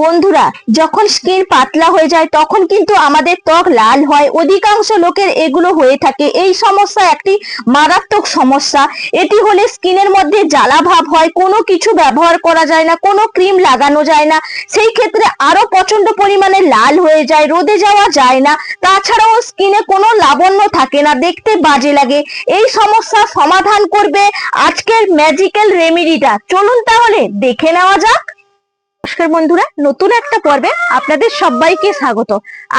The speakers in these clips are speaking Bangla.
বন্ধুরা, যখন স্কিন পাতলা হয়ে যায়, তখন কিন্তু আমাদের ত্বক লাল হয়। অধিকাংশ লোকের এগুলো হয়ে থাকে। এই সমস্যা একটি মারাত্মক সমস্যা। এটি হলে স্কিনের মধ্যে জ্বালা ভাব হয়, কোনো কিছু ব্যবহার করা যায় না, কোনো ক্রিম লাগানো যায় না। সেই ক্ষেত্রে আরও প্রচণ্ড পরিমাণে লাল হয়ে যায়, রোদে যাওয়া যায় না। তাছাড়াও স্কিনে কোনো লাবণ্য থাকে না, দেখতে বাজে লাগে। এই সমস্যা সমাধান করবে আজকের ম্যাজিক্যাল রেমেডিটা চলুন তাহলে দেখে নেওয়া যাক। নমস্কার বন্ধুরা, নতুন একটা পর্বে আপনাদের সবাইকে স্বাগত।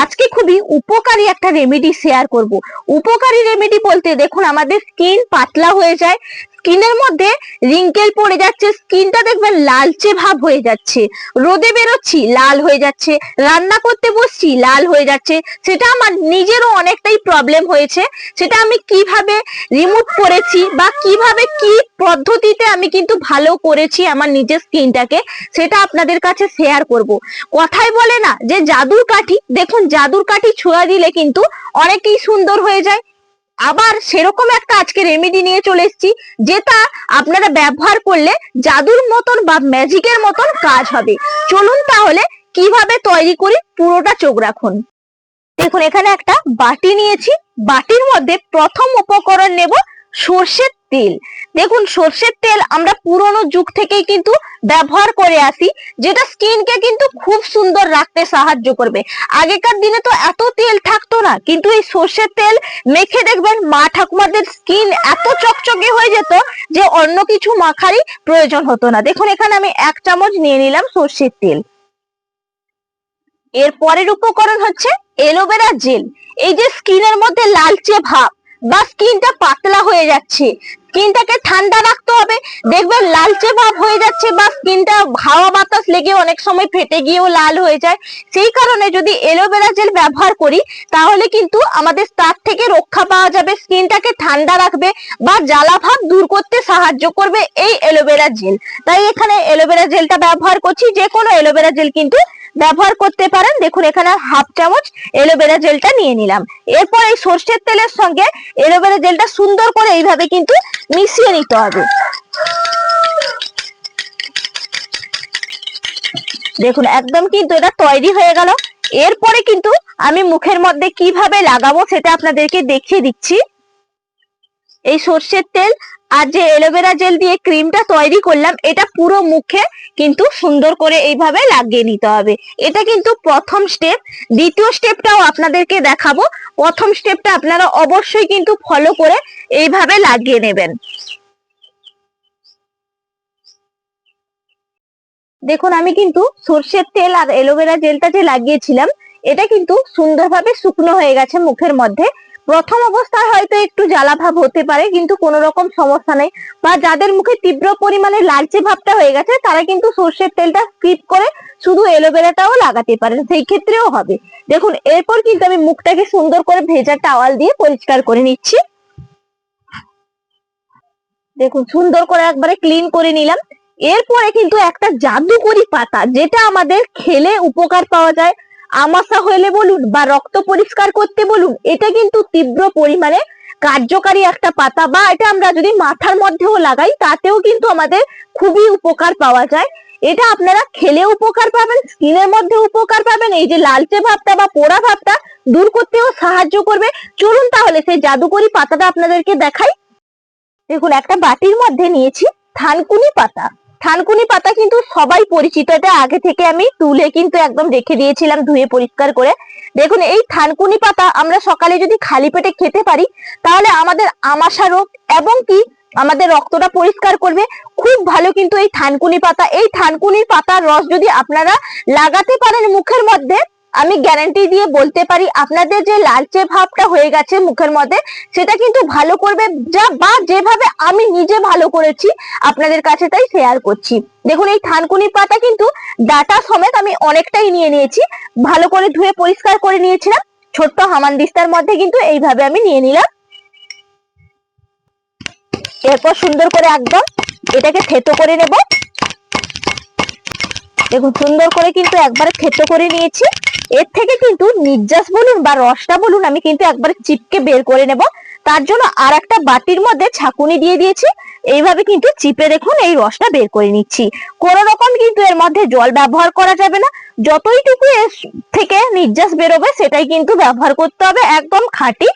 আজকে খুবই উপকারী একটা রেমেডি শেয়ার করব। উপকারী রেমেডি বলতে দেখুন, আমাদের স্কিন পাতলা হয়ে যায় স্কিনের মধ্যে রিঙ্কেল পড়ে যাচ্ছে, স্কিনটা দেখবেন লালচে ভাব হয়ে যাচ্ছে। রোদে বেরোচ্ছি, লাল হয়ে যাচ্ছে। রান্না করতে বসছি, লাল হয়ে যাচ্ছে। সেটা আমার নিজেরও অনেকটাই প্রবলেম হয়েছে। সেটা আমি কীভাবে রিমুভ করেছি বা কীভাবে কি পদ্ধতিতে আমি কিন্তু ভালো করেছি আমার নিজের স্কিনটাকে, সেটা আপনাদের কাছে শেয়ার করব। কথাই বলে না যে জাদুর কাঠি, দেখুন জাদুর কাঠি ছোঁয়া দিলে কিন্তু অনেকেই সুন্দর হয়ে যায়। আবার সেরকম একটা আজকে রেমেডি নিয়ে চলে এসেছি, যেটা আপনারা ব্যবহার করলে জাদুর মতন বা ম্যাজিকের মতন কাজ হবে। চলুন তাহলে কীভাবে তৈরি করি পুরোটা চোখ রাখুন। দেখুন, এখানে একটা বাটি নিয়েছি। বাটির মধ্যে প্রথম উপকরণ নেব সর্ষের তেল। দেখুন, সর্ষের তেল আমরা পুরনো যুগ থেকেই কিন্তু ব্যবহার করে আসি, যেটা স্কিনকে কিন্তু খুব সুন্দর রাখতে সাহায্য করবে। আগেকার দিনে তো এত তেল থাকতো না, কিন্তু এই সর্ষের তেল মেখে দেখবেন মা ঠাকুমাদের স্কিন এত চকচকে হয়ে যেত যে অন্য কিছু মাখারই প্রয়োজন হতো না। দেখুন, এখানে আমি এক চামচ নিয়ে নিলাম সর্ষের তেল। এর পরের উপকরণ হচ্ছে এলোভেরা জেল। এই যে স্কিনের মধ্যে লালচে ভাব বা স্কিনটা যাচ্ছে। স্কিনটাকে ঠান্ডা রাখতে হবে। দেখবেন লালচে ভাব হয়ে যাচ্ছে বা স্কিনটা হাওয়া বাতাস লেগে অনেক সময় ফেটে গিয়েও লাল হয়ে যায়। সেই কারণে যদি এলোভেরা জেল ব্যবহার করি, তাহলে কিন্তু আমাদের তার থেকে রক্ষা পাওয়া যাবে, স্কিনটাকে ঠান্ডা রাখবে বা জ্বালা ভাব দূর করতে সাহায্য করবে এই এলোভেরা জেল। তাই এখানে এলোভেরা জেলটা ব্যবহার করছি যে কোনো এলোভেরা জেল কিন্তু ব্যবহার করতে পারেন। দেখুন, এখানে হাফ চামচ এলোভেরা জেলটা নিয়ে নিলাম। এরপর এই সর্ষের তেলের সঙ্গে এলোভেরা জেলটা সুন্দর করে এইভাবে কিন্তু মিশিয়ে নিতে হবে। দেখুন, একদম কিন্তু এটা তৈরি হয়ে গেল। এরপরে কিন্তু আমি মুখের মধ্যে কীভাবে লাগাবো সেটা আপনাদেরকে দেখিয়ে দিচ্ছি। এই সর্ষের তেল আর যে এলোভেরা জেল দিয়ে ক্রিমটা তৈরি করলাম, এটা পুরো মুখে কিন্তু সুন্দর করে এইভাবে লাগিয়ে নিতে হবে। এটা কিন্তু প্রথম স্টেপ দ্বিতীয় স্টেপটাও আপনাদেরকে দেখাবো। প্রথম স্টেপটা আপনারা অবশ্যই কিন্তু ফলো করে এইভাবে লাগিয়ে নেবেন। দেখুন, আমি কিন্তু সর্ষের তেল আর এলোভেরা জেলটা যে লাগিয়েছিলাম, এটা কিন্তু সুন্দরভাবে শুকনো হয়ে গেছে মুখের মধ্যে। প্রথম অবস্থায় হয়তো একটু জ্বালা ভাব হতে পারে, কিন্তু কোনো রকম সমস্যা নেই। বা যাদের মুখে তীব্র পরিমাণে লালচে ভাবটা হয়ে গেছে, তারা কিন্তু সর্ষের তেলটা স্কিপ করে শুধু এলোভেরাটাও লাগাতে পারেন, সেই ক্ষেত্রেও হবে। দেখুন, এরপর কিন্তু আমি মুখটাকে সুন্দর করে ভেজা টাওয়াল দিয়ে পরিষ্কার করে নিচ্ছি। দেখুন, সুন্দর করে একবারে ক্লিন করে নিলাম। এরপরে কিন্তু একটা জাদুকরি পাতা, যেটা আমাদের খেলে উপকার পাওয়া যায়। আমাশা হলে বলুন বা রক্ত পরিষ্কার করতে বলুন, এটা কিন্তু তীব্র পরিমাণে কার্যকারী একটা পাতা বা এটা আমরা যদি মাথার মধ্যেও লাগাই, তাতেও কিন্তু আমাদের খুবই উপকার পাওয়া যায়। এটা আপনারা খেলে উপকার পাবেন, স্কিনের মধ্যে উপকার পাবেন, এই যে লালচে ভাবটা বা পোড়া ভাবটা দূর করতেও সাহায্য করবে। চলুন তাহলে সেই জাদুকরি পাতাটা আপনাদেরকে দেখাই। দেখুন, একটা বাটির মধ্যে নিয়েছি থানকুনি পাতা। থানকুনি পাতা কিন্তু সবাই পরিচিত। এটা আগে থেকে আমি তুলে কিন্তু একদম রেখে দিয়েছিলাম, ধুয়ে পরিষ্কার করে। দেখুন, এই থানকুনি পাতা আমরা সকালে যদি খালি পেটে খেতে পারি, তাহলে আমাদের আমাশা রোগ এবং কি আমাদের রক্তটা পরিষ্কার করবে। খুব ভালো কিন্তু এই থানকুনি পাতা। এই থানকুনির পাতার রস যদি আপনারা লাগাতে পারেন মুখের মধ্যে আমি গ্যারান্টি দিয়ে বলতে পারি, আপনাদের যে লালচে ভাবটা হয়ে গেছে মুখের মধ্যে, সেটা কিন্তু ভালো করবে যা বা যেভাবে আমি নিজে ভালো করেছি, আপনাদের কাছে তাই শেয়ার করছি। দেখুন, এই থানকুনির পাতা কিন্তু ডাটা সমেত আমি অনেকটাই নিয়ে নিয়েছি। ভালো করে ধুয়ে পরিষ্কার করে নিয়েছিলাম। ছোট্ট হামান হামানদিস্তার মধ্যে কিন্তু এইভাবে আমি নিয়ে নিলাম। এরপর সুন্দর করে একদম এটাকে থেতো করে নেব। দেখুন, সুন্দর করে কিন্তু একবারে থেতো করে নিয়েছি। এর থেকে কিন্তু নির্যাস বলুন বা রসটা বলুন, আমি কিন্তু একবারে চিপকে বের করে নেব। তার জন্য আর একটা বাটির মধ্যে ছাকুনি দিয়ে দিয়েছি। এইভাবে কিন্তু চিপে দেখুন এই রসটা বের করে নিচ্ছি। কোন রকম কিন্তু এর মধ্যে জল ব্যবহার করা যাবে না। যতইটুকু এর থেকে নির্যাস বেরোবে, সেটাই কিন্তু ব্যবহার করতে হবে একদম খাঁটি।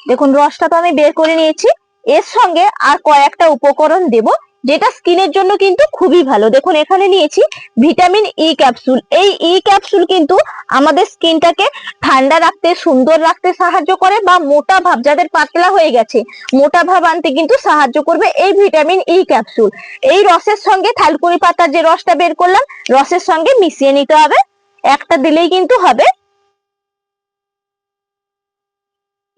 দেখুন, রসটা তো আমি বের করে নিয়েছি। এর সঙ্গে আর কয়েকটা উপকরণ দেব। যেটা স্কিনের জন্য কিন্তু খুবই ভালো। দেখুন, এখানে নিয়েছি ভিটামিন ই ক্যাপসুল এই ই ক্যাপসুল কিন্তু আমাদের স্কিনটাকে ঠান্ডা রাখতে, সুন্দর রাখতে সাহায্য করে বা মোটা ভাব, যাদের পাতলা হয়ে গেছে, মোটা ভাব আনতে কিন্তু সাহায্য করবে এই ভিটামিন ই ক্যাপসুল এই রসের সঙ্গে থালকুড়ি পাতার যে রসটা বের করলাম, রসের সঙ্গে মিশিয়ে নিতে হবে। একটা দিলেই কিন্তু হবে।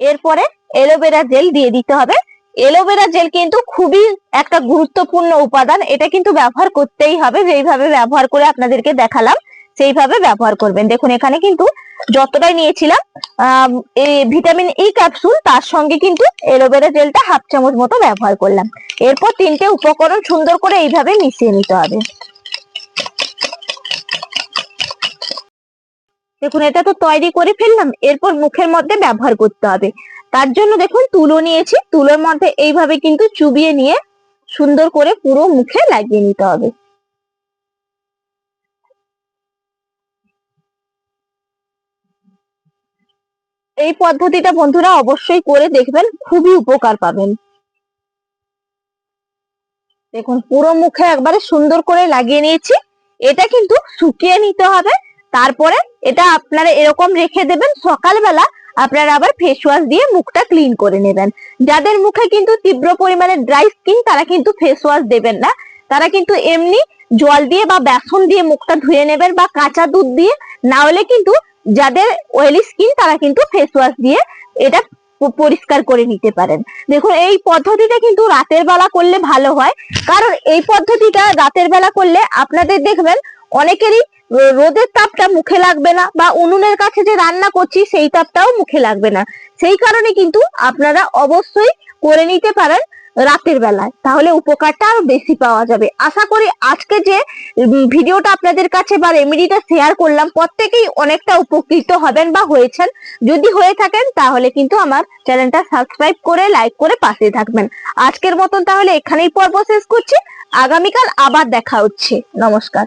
এরপরে এলোভেরা জেল দিয়ে দিতে হবে। এলোভেরা জেল কিন্তু খুবই একটা গুরুত্বপূর্ণ উপাদান। এটা কিন্তু ব্যবহার করতেই হবে, যেইভাবে ব্যবহার করে আপনাদেরকে দেখালাম, সেইভাবে ব্যবহার করবেন। দেখুন, এখানে কিন্তু যতটাই নিয়েছিলাম ভিটামিন ই ক্যাপসুল, তার সঙ্গে কিন্তু এলোভেরা জেলটা হাফ চামচ মতো ব্যবহার করলাম। এরপর তিনটে উপকরণ সুন্দর করে এইভাবে মিশিয়ে নিতে হবে। দেখুন, এটা তো তৈরি করে ফেললাম। এরপর মুখের মধ্যে ব্যবহার করতে হবে। তার জন্য দেখুন, তুলো নিয়েছি। তুলোর মধ্যে এইভাবে কিন্তু চুবিয়ে নিয়ে সুন্দর করে পুরো মুখে লাগিয়ে নিতে হবে। এই পদ্ধতিটা বন্ধুরা অবশ্যই করে দেখবেন, খুবই উপকার পাবেন। দেখুন, পুরো মুখে একবারে সুন্দর করে লাগিয়ে নিয়েছি। এটা কিন্তু শুকিয়ে নিতে হবে। তারপরে এটা আপনারা এরকম রেখে দেবেন, সকালবেলা আপনারা আবার ফেস ওয়াশ দিয়ে মুখটা ক্লিন করে নেবেন। যাদের মুখে কিন্তু তীব্র পরিমাণে ড্রাই স্কিন তারা কিন্তু ফেস ওয়াশ দেবেন না। তারা কিন্তু এমনি জল দিয়ে বা বেসন দিয়ে মুখটা ধুয়ে নেবেন বা কাঁচা দুধ দিয়ে, না হলে কিন্তু যাদের অয়েলি স্কিন তারা কিন্তু ফেস ওয়াশ দিয়ে এটা পরিষ্কার করে নিতে পারেন। দেখুন, এই পদ্ধতিটা কিন্তু রাতের বেলা করলে ভালো হয়। কারণ এই পদ্ধতিটা রাতের বেলা করলে আপনাদের দেখবেন অনেকেরই রোদের তাপটা মুখে লাগবে না বা উনুনের কাছে যে রান্না করছি সেই তাপটাও মুখে লাগবে না। সেই কারণে কিন্তু আপনারা অবশ্যই করে নিতে পারেন রাতের বেলায়। তাহলে উপকারটা আরও বেশি পাওয়া যাবে। আশা করি আজকে যে ভিডিওটা আপনাদের কাছে বা রেমেডিটা শেয়ার করলাম, প্রত্যেকেই অনেকটা উপকৃত হবেন বা হয়েছেন। যদি হয়ে থাকেন, তাহলে কিন্তু আমার চ্যানেলটা সাবস্ক্রাইব করে লাইক করে পাশে থাকবেন। আজকের মতন তাহলে এখানেই পর্ব শেষ করছি। আগামীকাল আবার দেখা হচ্ছে। নমস্কার।